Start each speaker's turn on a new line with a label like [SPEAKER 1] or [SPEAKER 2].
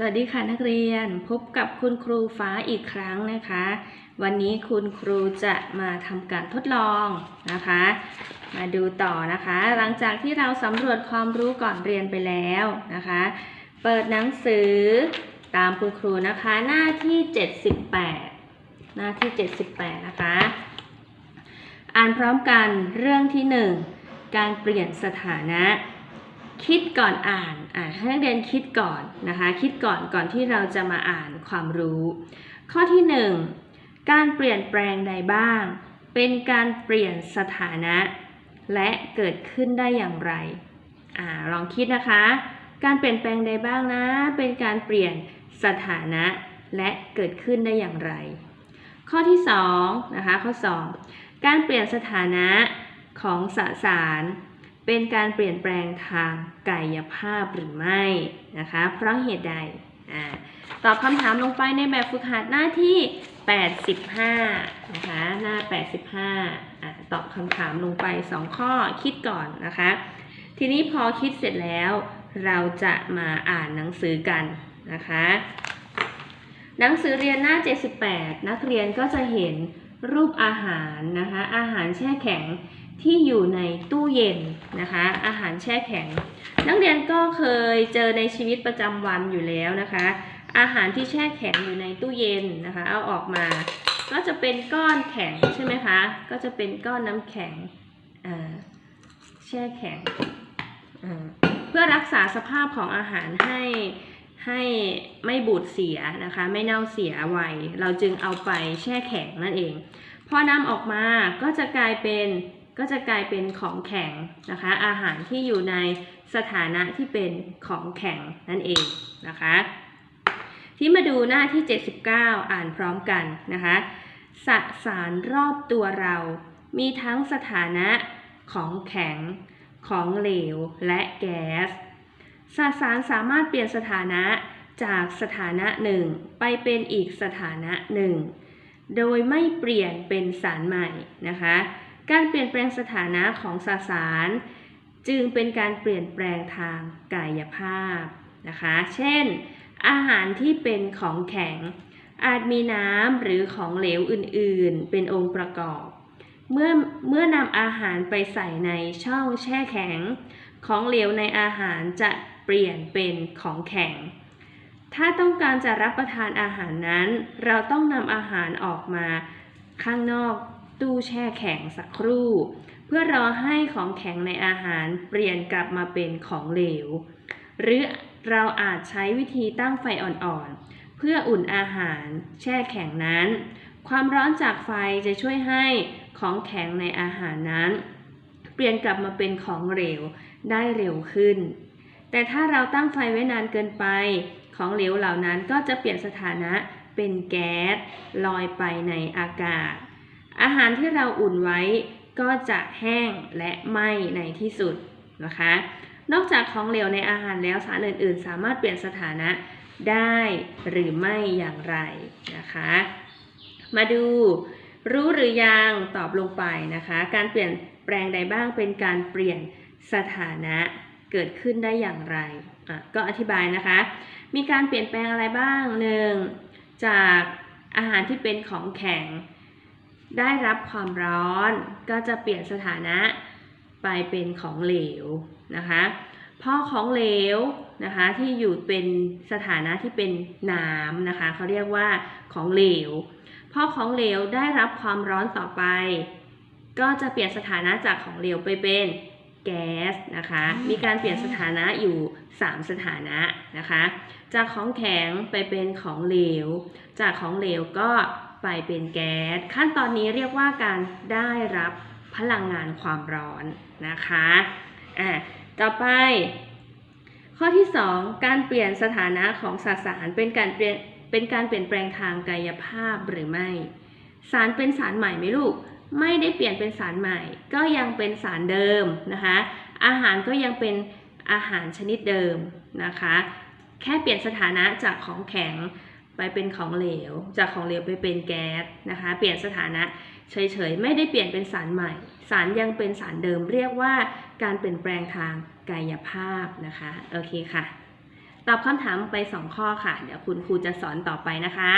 [SPEAKER 1] สวัสดีค่ะนักเรียนพบกับคุณครูฟ้าอีกครั้งนะคะ วันนี้คุณครูจะมาทำการทดลองนะคะ มาดูต่อนะคะ หลังจากที่เราสำรวจความรู้ก่อนเรียนไปแล้วนะคะ เปิดหนังสือตามคุณครูนะคะหน้าที่ 78 หน้าที่ 78 นะคะ อ่านพร้อมกันเรื่องที่ 1 การเปลี่ยนสถานะ คิดก่อนอ่านอ่านให้นักเรียนคิดก่อนนะคะ คิดก่อนก่อนที่เราจะมาอ่านความรู้ ข้อที่ 1 การเปลี่ยนแปลงใดบ้าง เป็นการเปลี่ยนสถานะ และเกิดขึ้นได้อย่างไรอ่าลองคิดนะคะ การเปลี่ยนแปลงใดบ้างนะ เป็นการเปลี่ยนสถานะ และเกิดขึ้นได้อย่างไร ข้อที่2นะคะข้อ 2 การเปลี่ยนสถานะของสสาร เป็นการเปลี่ยนแปลงทางกายภาพหรือไม่นะคะ เพราะเหตุใดอ่าตอบคำถามลงไปในแบบฝึกหัดหน้าที่ 85 นะคะ หน้า 85อ่าตอบคำถามลงไป 2 ข้อคิดก่อนนะคะ ทีนี้พอคิดเสร็จแล้วเราจะมาอ่านหนังสือกันนะคะ หนังสือเรียนหน้า 78 นักเรียนก็จะเห็นรูปอาหารนะคะ อาหารแช่แข็ง ที่อยู่ในตู้เย็นนะคะ อาหารแช่แข็ง นักเรียนก็เคยเจอในชีวิตประจำวันอยู่แล้วนะคะ อาหารที่แช่แข็งอยู่ในตู้เย็นนะคะ เอาออกมา ก็จะเป็นก้อนแข็งใช่ไหมคะ ก็จะเป็นก้อนน้ำแข็งแช่แข็ง เพื่อรักษาสภาพของอาหารให้ให้ไม่บูดเสียนะคะ ไม่เน่าเสียไวเราจึงเอาไปแช่แข็งนั่นเองพอนำออกมาก็จะกลายเป็น ก็จะกลายเป็นของแข็งนะคะ อาหารที่อยู่ในสถานะที่เป็นของแข็งนั่นเองนะคะ ที่มาดูหน้าที่ 79 อ่านพร้อมกันนะคะสสารรอบตัวเรา มีทั้งสถานะของแข็ง ของเหลวและแก๊สสสารสามารถเปลี่ยนสถานะจากสถานะหนึ่งไปเป็นอีกสถานะหนึ่งโดยไม่เปลี่ยนเป็นสารใหม่นะคะ การเปลี่ยนแปลงสถานะของสสาร จึงเป็นการเปลี่ยนแปลงทางกายภาพนะคะ เช่น อาหารที่เป็นของแข็ง อาจมีน้ำหรือของเหลวอื่นๆ เป็นองค์ประกอบ เมื่อเมื่อนำอาหารไปใส่ในช่องแช่แข็ง ของเหลวในอาหารจะเปลี่ยนเป็นของแข็งถ้าต้องการจะรับประทานอาหารนั้น เราต้องนำอาหารออกมาข้างนอก ตู้แช่แข็งสักครู่ เพื่อรอให้ของแข็งในอาหารเปลี่ยนกลับมาเป็นของเหลว หรือเราอาจใช้วิธีตั้งไฟอ่อนๆ เพื่ออุ่นอาหารแช่แข็งนั้น ความร้อนจากไฟจะช่วยให้ของแข็งในอาหารนั้น เปลี่ยนกลับมาเป็นของเหลวได้เร็วขึ้น แต่ถ้าเราตั้งไฟไว้นานเกินไป ของเหลวเหล่านั้นก็จะเปลี่ยนสถานะเป็นแก๊สลอยไปในอากาศ อาหารที่เราอุ่นไว้ก็จะแห้งและไหม้ในที่สุดนะคะ นอกจากของเหลวในอาหารแล้วสารอื่นๆ สามารถเปลี่ยนสถานะได้หรือไม่อย่างไรนะคะ มาดูรู้หรือยังตอบลงไปนะคะ การเปลี่ยนแปลงใดบ้างเป็นการเปลี่ยนสถานะเกิดขึ้นได้อย่างไรอะก็อธิบายนะคะ มีการเปลี่ยนแปลงอะไรบ้างหนึ่งจากอาหารที่เป็นของแข็ง ได้รับความร้อนก็จะเปลี่ยนสถานะไปเป็นของเหลวนะคะพอของเหลวนะคะที่อยู่เป็นสถานะที่เป็นน้ำนะคะเขาเรียกว่าของเหลวพอของเหลวได้รับความร้อนต่อไป ก็จะเปลี่ยนสถานะจากของเหลวไปเป็นแก๊สนะคะมีการเปลี่ยนสถานะอยู่ 3 สถานะนะคะจากของแข็งไปเป็นของเหลว จากของเหลวก็ ไปเป็นแก๊ส ขั้นตอนนี้เรียกว่าการได้รับพลังงานความร้อนนะคะอะต่อไป ข้อที่ 2 การเปลี่ยนสถานะของสสารเป็นการเปลี่ยนเป็นการเปลี่ยนแปลงทางกายภาพหรือไม่ สารเป็นสารใหม่ไหมลูก ไม่ได้เปลี่ยนเป็นสารใหม่ ก็ยังเป็นสารเดิมนะคะ อาหารก็ยังเป็นอาหารชนิดเดิมนะคะ แค่เปลี่ยนสถานะจากของแข็ง ไปเป็นของเหลว จากของเหลวไปเป็นแก๊สนะคะ เปลี่ยนสถานะเฉยๆ ไม่ได้เปลี่ยนเป็นสารใหม่ สารยังเป็นสารเดิมเรียกว่าการเปลี่ยนแปลงทางกายภาพนะคะ โอเคค่ะ ตอบคำถามไป 2 ข้อค่ะ เดี๋ยวคุณครูจะสอนต่อไปนะคะ